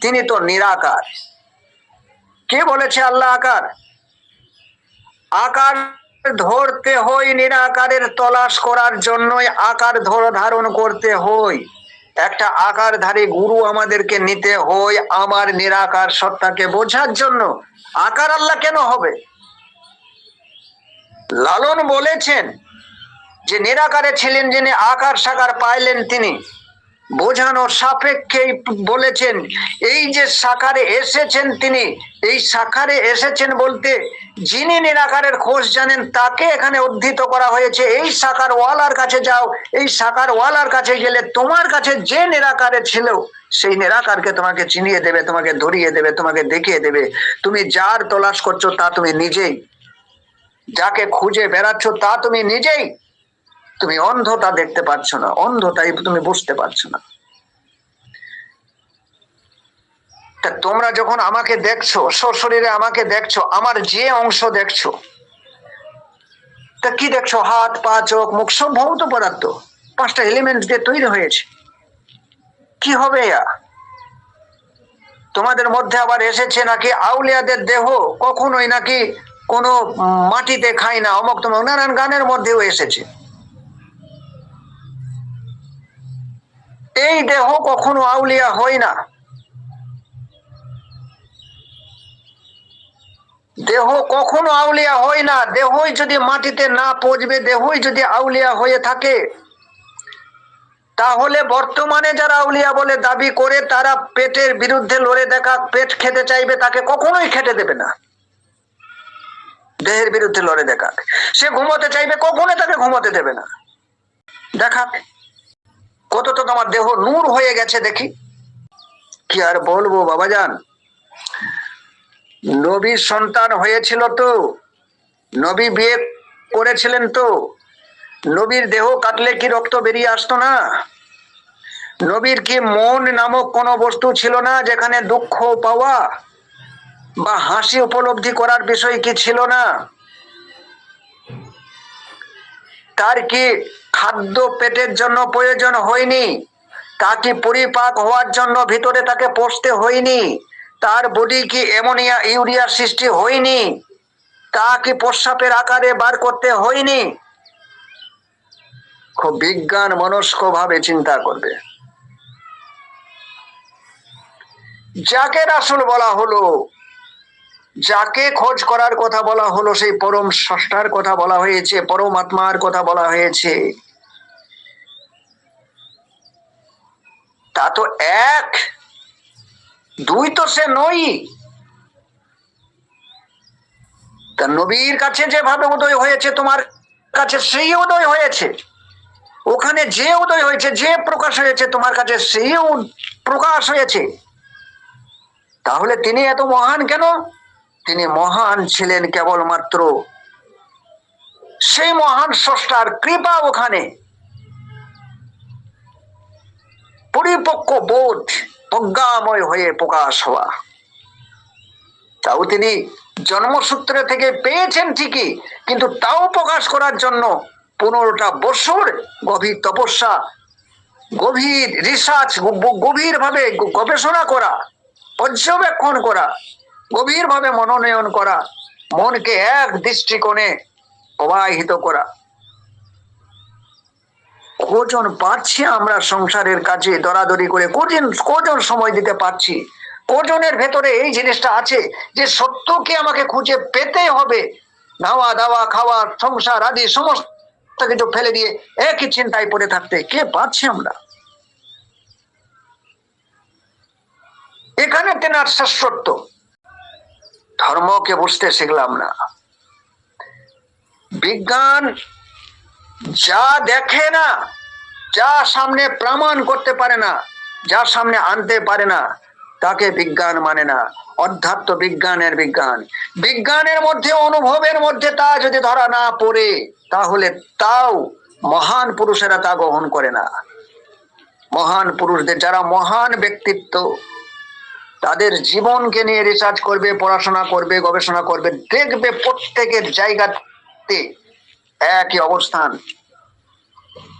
তিনি তো নিরাকার। কে বলেছে আল্লাহ আকার? আকার ধরতে হয় নিরাকারের তলাশ করার জন্যই আকার ধর ধারণ করতে হয় একটা আকারধারী গুরু আমাদেরকে নিতে হয় আমার নিরাকার সত্তাকে বোঝার জন্য। আকার আল্লাহ কেন হবে? লালন বলেছেন যে নিরাকারে ছিলেন যিনি, আকার সাকার পাইলেন তিনি। বোঝানোর সাপেক্ষেই বলেছেন, এই যে সাকারে এসেছেন তিনি, এই সাকারে এসেছেন বলতে যিনি নিরাকারের খোঁজ জানেন, তাকে এখানে উদ্ধৃত করা হয়েছে, এই সাকার ওয়ালার কাছে যাও, এই সাকার ওয়ালার কাছে গেলে তোমার কাছে যে নিরাকারে ছিল, সেই নিরাকারকে তোমাকে চিনিয়ে দেবে, তোমাকে ধরিয়ে দেবে, তোমাকে দেখিয়ে দেবে। তুমি যার তলাশ করছ তা তুমি নিজেই। যাকে খুঁজে বেড়াচ্ছ তা তুমি নিজেই। তুমি অন্ধতা দেখতে পাচ্ছ না অন্ধতাই তুমি বুঝতে পারছ না। তা তোমরা যখন আমাকে দেখছ, সশরীরে আমাকে দেখছ, আমার যে অংশ দেখছ, তা কি দেখছ? হাত, পা, চোখ, মুখ সব ভৌত পদার্থ। পাঁচটা এলিমেন্ট দিয়ে তৈরি হয়েছে। কি হবে ইয়া তোমাদের মধ্যে আবার এসেছে নাকি আউলিয়াদের দেহ? কখনোই নাকি কোনো মাটিতে খায় না। অমক তোমার নানান গানের মধ্যেও এসেছে। এই দেহ কখনো আউলিয়া হয় না। দেহ কখনো আউলিয়া হয় না। দেহই যদি মাটিতে না পচবে, দেহই যদি আউলিয়া হয়ে থাকে, তাহলে বর্তমানে যারা আউলিয়া বলে দাবি করে, তারা পেটের বিরুদ্ধে লড়ে দেখা, পেট খেতে চাইবে, তাকে কখনোই খেতে দেবে না। দেহের বিরুদ্ধে লড়ে দেখাক সে ঘুমোতে চাইবে কখনো তাকে ঘুমোতে দেবে না। দেখাক। কত তো তোমার দেহ নূর হয়ে গেছে দেখি? কি আর বলব বাবাজান? নবীর সন্তান হয়েছিল তো, নবী বিয়ে করেছিলেন তো, নবীর দেহ কাটলে কি রক্ত বেরিয়ে আসতো না? নবীর কি মন নামক কোনো বস্তু ছিল না যেখানে দুঃখ পাওয়া বা হাসি উপলব্ধি করার বিষয় কি ছিল না? তার কি খাদ্য পেটের জন্য প্রয়োজন হয়নি। তা কি পরিপাক হওয়ার জন্য ভিতরে তাকে পচতে হয়নি? তার বডি কি অ্যামোনিয়া ইউরিয়ার সৃষ্টি হয়নি? তা কি প্রস্রাবের আকারে বার করতে হয়নি? খুব বিজ্ঞান মনস্ক ভাবে চিন্তা করবে। যাকে রাসুল বলা হলো, যাকে খোঁজ করার কথা বলা হলো, সেই পরম স্রষ্টার কথা বলা হয়েছে পরমাত্মার কথা বলা হয়েছে। তা তো এক। দুই তো সে নই। তা নবীর কাছে যেভাবে উদয় হয়েছে, তোমার কাছে সেই উদয় হয়েছে। ওখানে যে উদয় হয়েছে, যে প্রকাশ হয়েছে, তোমার কাছে সেই প্রকাশ হয়েছে। তাহলে তিনি এত মহান কেন? তিনি মহান ছিলেন কেবলমাত্র সেই মহান স্রষ্টার কৃপা ওখানে। পরিপক্ক বোধ প্রজ্ঞাময় হয়ে প্রকাশ হওয়া। তাও তিনি জন্মসূত্রে থেকে পেয়েছেন ঠিকই, কিন্তু তাও প্রকাশ করার জন্য পনেরোটা বছর গভীর তপস্যা, গভীর রিসার্চ গভীর ভাবে গবেষণা করা, পর্যবেক্ষণ করা, গভীরভাবে মনোনয়ন করা, মনকে এক দৃষ্টিকোণে প্রবাহিত করা। কজন পাচ্ছি আমরা সংসারের কাছে দরাদরি করে? কজন কজন সময় দিতে পারছি? কজনের ভেতরে এই জিনিসটা আছে যে সত্যকে আমাকে খুঁজে পেতে হবে। নাওয়া দাওয়া, খাওয়া, সংসার আদি সমস্ত কিছু ফেলে দিয়ে একই চিন্তায় পড়ে থাকতে কে পাচ্ছি আমরা? এখানে তেনার শ্রেষ্ঠত্ব। ধর্মকে বুঝতে শিখলাম না। বিজ্ঞান যা দেখে না, যা সামনে প্রমাণ করতে পারে না, যা সামনে আনতে পারে না, তাকে বিজ্ঞান মানে না, অধ্যাত্ম বিজ্ঞানের বিজ্ঞান। বিজ্ঞানের মধ্যে, অনুভবের মধ্যে তা যদি ধরা না পড়ে, তাহলে তাও মহান পুরুষেরা তা গ্রহণ করে না। মহান পুরুষদের যারা মহান ব্যক্তিত্ব, তাদের জীবনকে নিয়ে রিসার্চ করবে, পড়াশোনা করবে, গবেষণা করবে, দেখবে প্রত্যেকের জায়গাতে একই অবস্থান।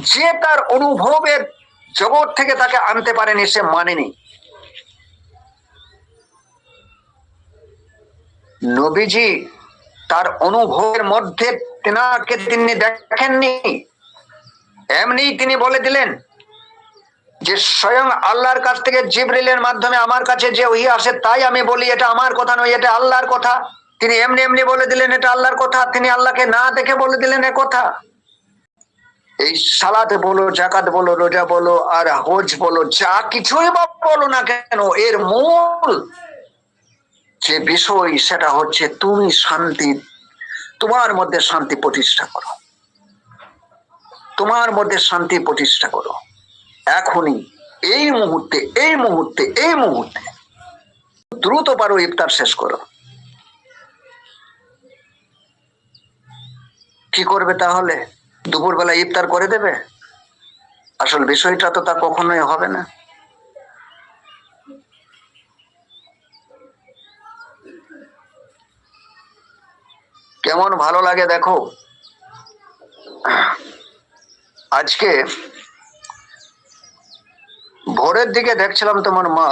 যে তার অনুভবের জগৎ থেকে তাকে আনতে পারেনি, সে মানেনি। নবীজি তার অনুভবের মধ্যে তেনাকে তিনি দেখেননি। এমনি তিনি বলে দিলেন যে, স্বয়ং আল্লাহর কাছ থেকে জিব্রিলের মাধ্যমে আমার কাছে যে ওই আসে, তাই আমি বলি, এটা আমার কথা নয়, এটা আল্লাহর কথা। তিনি এমনি এমনি বলে দিলেন, এটা আল্লাহর কথা। তিনি আল্লাহকে না দেখে বলে দিলেন এ কথা। এই সালাতে বলো জাকাত বলো, রোজা বলো, আর হজ বলো, যা কিছুই বলো না কেন, এর মূল যে বিষয়, সেটা হচ্ছে তুমি শান্তি, তোমার মধ্যে শান্তি প্রতিষ্ঠা করো। তোমার মধ্যে শান্তি প্রতিষ্ঠা করো। এখনই, এই মুহূর্তে এই মুহূর্তে এই মুহূর্তে দ্রুত পারো ইফতার শেষ করো। কি করবে তাহলে? দুপুরবেলা ইফতার করে দেবে? আসল বিষয়টা তো তা কখনোই হবে না। কেমন ভালো লাগে দেখো। আজকে ভোরের দিকে দেখছিলাম তোমার মা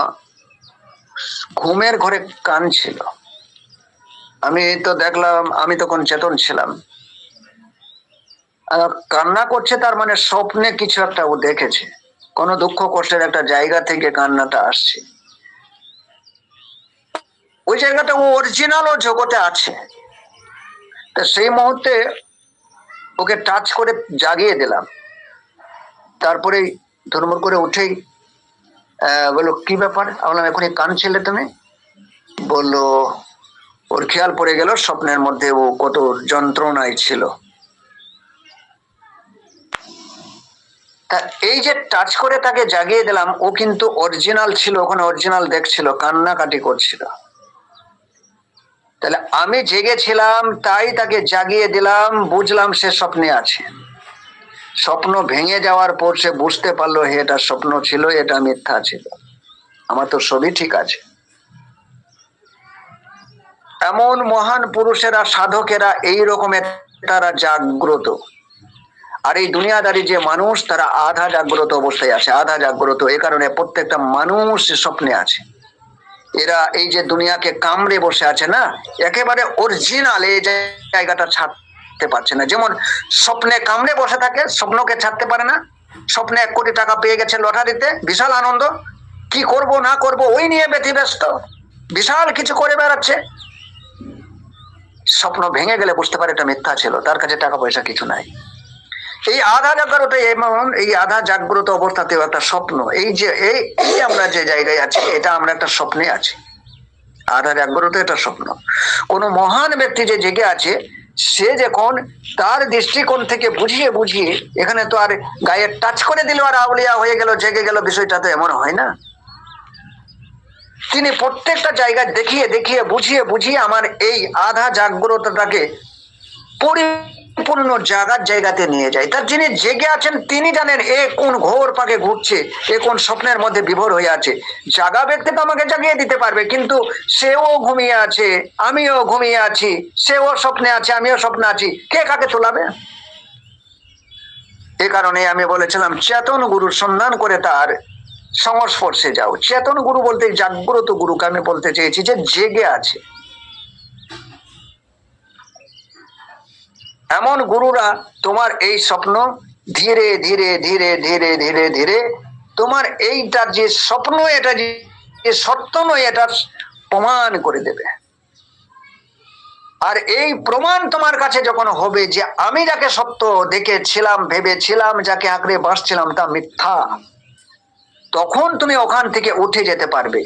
ঘুমের ঘরে কান ছিল আমি তো দেখলাম, আমি তখন চেতন ছিলাম। কান্না করছে তার মানে স্বপ্নে কিছু একটা ও দেখেছে। কোনো দুঃখ কষ্টের একটা জায়গা থেকে কান্নাটা আসছে। ওই জায়গাটা ও অরিজিনাল ও জগতে আছে। তা সেই মুহূর্তে ওকে টাচ করে জাগিয়ে দিলাম। তারপরে ধর্মর করে উঠেই বলল, কি ব্যাপার? বললাম, এখনই কানছিলে তুমি? বলল, ওর খেয়াল পড়ে গেল, স্বপ্নের মধ্যে ও কত যন্ত্রণায় ছিল। তা এই যে টাচ করে তাকে জাগিয়ে দিলাম, ও কিন্তু অরিজিনাল ছিল, ওখানে অরিজিনাল দেখছিল, কান্নাকাটি করছিল। তাহলে আমি জেগেছিলাম, তাই তাকে জাগিয়ে দিলাম, বুঝলাম সে স্বপ্নে আছে। স্বপ্ন ভেঙে যাওয়ার পর সে বুঝতে পারল, হে, এটা স্বপ্ন ছিল, এটা মিথ্যা ছিল। আমার তো সবই ঠিক আছে। এমন মহান পুরুষেরা, সাধকেরা এই রকমের তারা জাগ্রত। আর এই দুনিয়াদারি যে মানুষ, তারা আধা জাগ্রত অবস্থায় আছে, আধা জাগ্রত। এ কারণে প্রত্যেকটা মানুষ স্বপ্নে আছে। এরা এই যে দুনিয়াকে কামড়ে বসে আছে না, একেবারে অরিজিনাল এই জায়গাটা ছাড়তে পারছে না। যেমন স্বপ্নে কামড়ে বসে থাকে, স্বপ্নকে ছাড়তে পারে না। স্বপ্নে এক কোটি টাকা পেয়ে গেছে লটারিতে, বিশাল আনন্দ। কি করব, না করব, ওই নিয়ে ব্যতিব্যস্ত বিশাল কিছু করে বেড়াচ্ছে। স্বপ্ন ভেঙে গেলে বুঝতে পারে এটা মিথ্যা ছিল, তার কাছে টাকা পয়সা কিছু নাই। এই আধা জাগ্রত এমন এই আধা জাগ্রত অবস্থাতেও একটা স্বপ্ন। এই যে, এই আমরা যে জায়গায় আছি, এটা আমরা একটা স্বপ্নে আছি। আধা জাগ্রত এটা স্বপ্ন। কোন মহান ব্যক্তি যে জেগে আছে, সে যখন তার দৃষ্টিকোণ থেকে বুঝিয়ে বুঝিয়ে, এখানে তো আর গায়ে টাচ করে দিল আর আউলিয়া হয়ে গেল, জেগে গেল, বিষয়টা তো এমন হয় না। তিনি প্রত্যেকটা জায়গায় দেখিয়ে দেখিয়ে, বুঝিয়ে বুঝিয়ে আমার এই আধা জাগ্রতটাকে পরিপূর্ণ জায়গার জায়গাতে নিয়ে যায়। তার যিনি জেগে আছেন, তিনি জানেন এ কোন ঘোর পাকে ঘুরছে, এ কোন স্বপ্নের মধ্যে বিভোর হয়ে আছে। জাগা ব্যক্তি তো আমাকে জাগিয়ে দিতে পারবে, কিন্তু সেও ঘুমিয়ে আছে, আমিও ঘুমিয়ে আছি, সেও স্বপ্নে আছে, আমিও স্বপ্নে আছি। কে কাকে তোলাবে? এ কারণে আমি বলেছিলাম, চেতন গুরুর সন্ধান করে তার সংস্পর্শে যাও। চেতন গুরু বলতে জাগ্রত গুরুকে আমি বলতে চেয়েছি যে জেগে আছে। এমন গুরুরা তোমার এই স্বপ্ন ধীরে ধীরে ধীরে ধীরে ধীরে ধীরে, তোমার এইটা যে স্বপ্ন, এটা যে সত্য নয় এটা প্রমাণ করে দেবে। আর এই প্রমাণ তোমার কাছে যখন হবে যে আমি যাকে সত্য দেখেছিলাম, ভেবেছিলাম, যাকে আঁকড়ে বাসছিলাম তা মিথ্যা। তখন তুমি ওখান থেকে উঠে যেতে পারবে।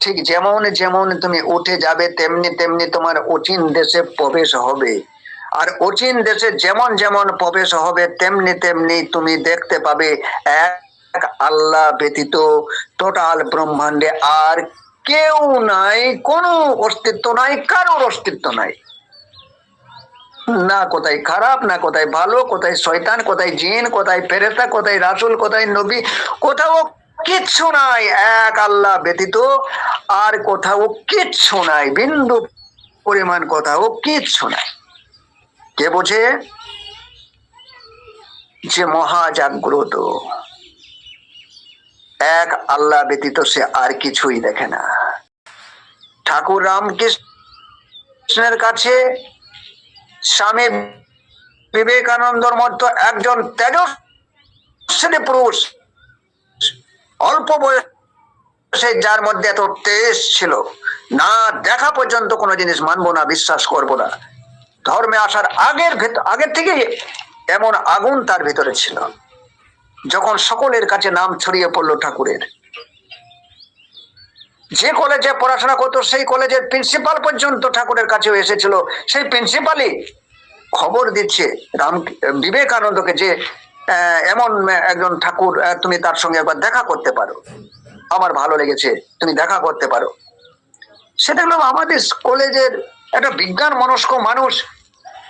ঠিক যেমন যেমন তুমি উঠে যাবে, তেমনি তেমনি তোমার অচিন দেশে প্রবেশ হবে। আর অচিন দেশে যেমন যেমন প্রবেশ হবে, তেমনি তেমনি তুমি দেখতে পাবে এক আল্লাহ ব্যতীত টোটাল ব্রহ্মাণ্ডে আর কেউ নাই, কোনো অস্তিত্ব নাই, কারোর অস্তিত্ব নাই। না কোথায় খারাপ, না কোথায় ভালো, কোথায় শয়তান, কোথায় জিন, কোথায় ফেরেস্তা কোথায় রাসুল, কোথায় নবী, কোথাও কিচ্ছু নাই, এক আল্লাহ ব্যতীত আর কোথাও কিচ্ছু নাই, বিন্দু পরিমাণ কোথাও কিচ্ছু নাই। কে বোঝে? যে মহাজাগ্রত। এক আল্লাহ ব্যতীত সে আর কিছুই দেখে না। ঠাকুর রামকৃষ্ণ কৃষ্ণের কাছে স্বামী বিবেকানন্দর মতো একজন তেজস্বী পুরুষ, অল্প বয়সে যার মধ্যে এত তেজ ছিল, না দেখা পর্যন্ত কোনো জিনিস মানবো না, বিশ্বাস করব না। ধর্মে আসার আগের আগের থেকে এমন আগুন তার ভিতরে ছিল। যখন সকলের কাছে নাম ছড়িয়ে পড়ল ঠাকুরের। যে কলেজে পড়াশোনা করতো, সেই কলেজের প্রিন্সিপাল পর্যন্ত ঠাকুরের কাছেও এসেছিল। সেই প্রিন্সিপালই খবর দিচ্ছে রাম, বিবেকানন্দকে যে এমন একজন ঠাকুর তুমি তার সঙ্গে একবার দেখা করতে পারো। আমার ভালো লেগেছে, তুমি দেখা করতে পারো। সেটা হলো আমাদের কলেজের একটা বিজ্ঞান মনস্ক মানুষ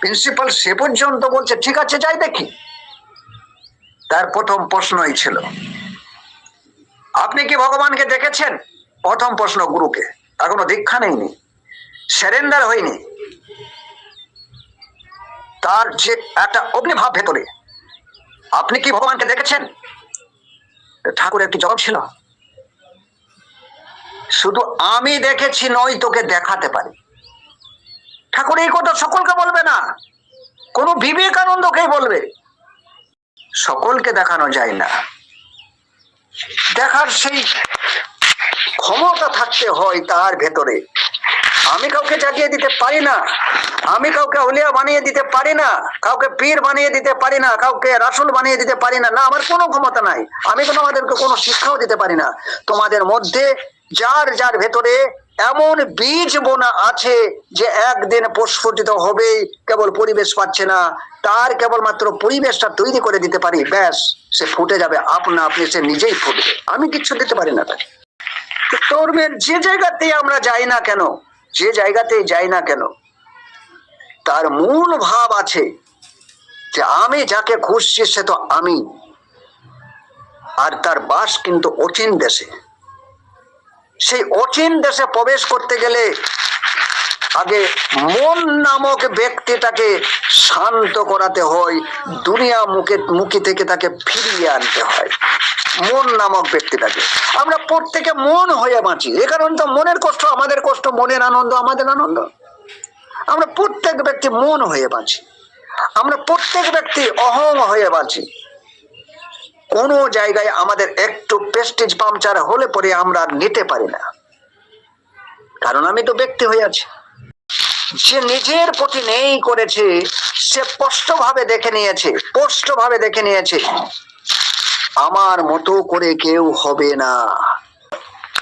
প্রিন্সিপাল সে পর্যন্ত বলছে, ঠিক আছে, যাই দেখি। তার প্রথম প্রশ্নই ছিল, আপনি কি ভগবানকে দেখেছেন? প্রথম প্রশ্ন গুরুকে এখনও দীক্ষা নেইনি স্যারেন্ডার হয়নি। তার যে একটা অগ্নিভাব ভেতরে, আপনি কি ভগবানকে দেখেছেন? ঠাকুর একটি জবাব ছিল, শুধু আমি দেখেছি, নয় তোকে দেখাতে পারি। ঠাকুর এই কথা সকলকে বলবে না। কোন বিবেকানন্দকেই বলবে। সকলকে দেখানো যায় না। দেখার সেই ক্ষমতা থাকতে হয় তার ভেতরে। আমি কাউকে জাগিয়ে দিতে পারি না। আমি কাউকে হলিয়া বানিয়ে দিতে পারি না। কাউকে পীর বানিয়ে দিতে পারি না। কাউকে রাসুল বানিয়ে দিতে পারি না। না, আমার কোনো ক্ষমতা নাই। আমি কোনো আমাদেরকে কোনো শিক্ষাও দিতে পারি না। তোমাদের মধ্যে যার যার ভেতরে এমন বীজ বোনা আছে যে একদিন প্রস্ফুটিত হবেই, কেবল পরিবেশ পাচ্ছে না। তার কেবলমাত্র পরিবেশটা তৈরি করে দিতে পারি, ব্যাস, সে ফুটে যাবে। আপনা আপনি সে নিজেই ফুটবে। আমি কিচ্ছু দিতে পারি না তাকে। তো ধর্মের যে জায়গাতেই আমরা যাই না কেন, যে জায়গাতেই যাই না কেন, তার মূল ভাব আছে যে আমি যাকে খুঁজছি সে তো আমি। আর তার বাস কিন্তু অচিন দেশে। সেই অচিন দেশে প্রবেশ করতে গেলে আগে মন নামক ব্যক্তিটাকে শান্ত করাতে হয়, দুনিয়া মুখে, মুখী থেকে তাকে ফিরিয়ে আনতে হয়। মন নামক ব্যক্তিটাকে। আমরা প্রত্যেকে মন হয়ে বাঁচি। এ কারণ তো মনের কষ্ট, আমাদের কষ্ট, মনের আনন্দ, আমাদের আনন্দ। আমরা প্রত্যেক ব্যক্তি মন হয়ে বাঁচি। আমরা প্রত্যেক ব্যক্তি অহং হয়ে বাঁচি। কোনো জায়গায় আমাদের একটু প্রেস্টিজ পাংচার হলে পরে আমরা নিতে পারি না। কারণ আমি তো ব্যক্তি হয়ে আছি। যে নিজের প্রতি নেই করেছে, সে স্পষ্টভাবে দেখে নিয়েছে, স্পষ্টভাবে দেখে নিয়েছে। আমার মতো করে কেউ হবে না।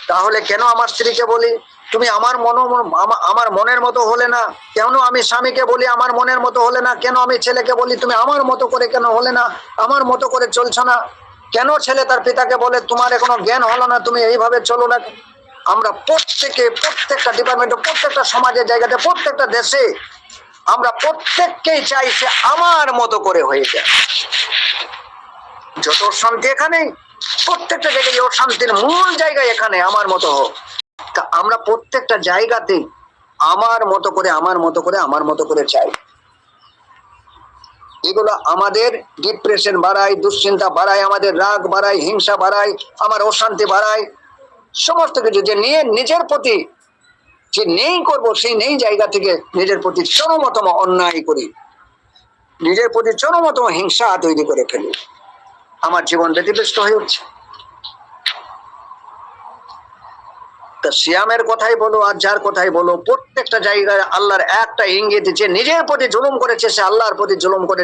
তাহলে কেন আমার স্ত্রীকে বলি, তুমি আমার মন আমার মনের মতো হলে না? কেন আমি স্বামীকে বলি, আমার মনের মতো হলে না? কেন আমি ছেলেকে বলি, তুমি আমার মতো করে কেন হলে না? আমার মতো করে চলছো না? কেন ছেলে তার পিতাকে বলে, তোমার এখনও জ্ঞান হলো না, তুমি এইভাবে চলো না? আমরা প্রত্যেকে, প্রত্যেকটা ডিপার্টমেন্টে প্রত্যেকটা সমাজের জায়গাতে, প্রত্যেকটা দেশে আমরা প্রত্যেককেই চাই সে আমার মতো করে হয়ে যায় যত শান্তি এখানে প্রত্যেকটা জায়গায় ওর শান্তির মূল জায়গা এখানে, আমার মতো হোক। তা আমরা প্রত্যেকটা জায়গাতে আমার মতো করে, আমার মতো করে, আমার মতো করে চাই। এগুলো আমাদের ডিপ্রেশন বাড়ায়, দুশ্চিন্তা বাড়ায়, আমাদের রাগ বাড়ায়, হিংসা বাড়ায়, আমার অশান্তি বাড়ায়। সমস্ত কিছু যে নিয়ে নিজের প্রতি যে নেই করব, সেই নেই জায়গা থেকে নিজের প্রতি চরমতম অন্যায় করি। নিজের প্রতি চরমতম হিংসা তৈরি করে ফেলি। আমার জীবন ব্যতিব্যস্ত হয়ে উঠছে। তা সিয়ামের কথাই বলো আর যার কথাই বলো, প্রত্যেকটা জায়গায় আল্লাহর একটা ইঙ্গিত যে নিজের প্রতি জুলুম করেছে, সে আল্লাহর প্রতি জুলুম করে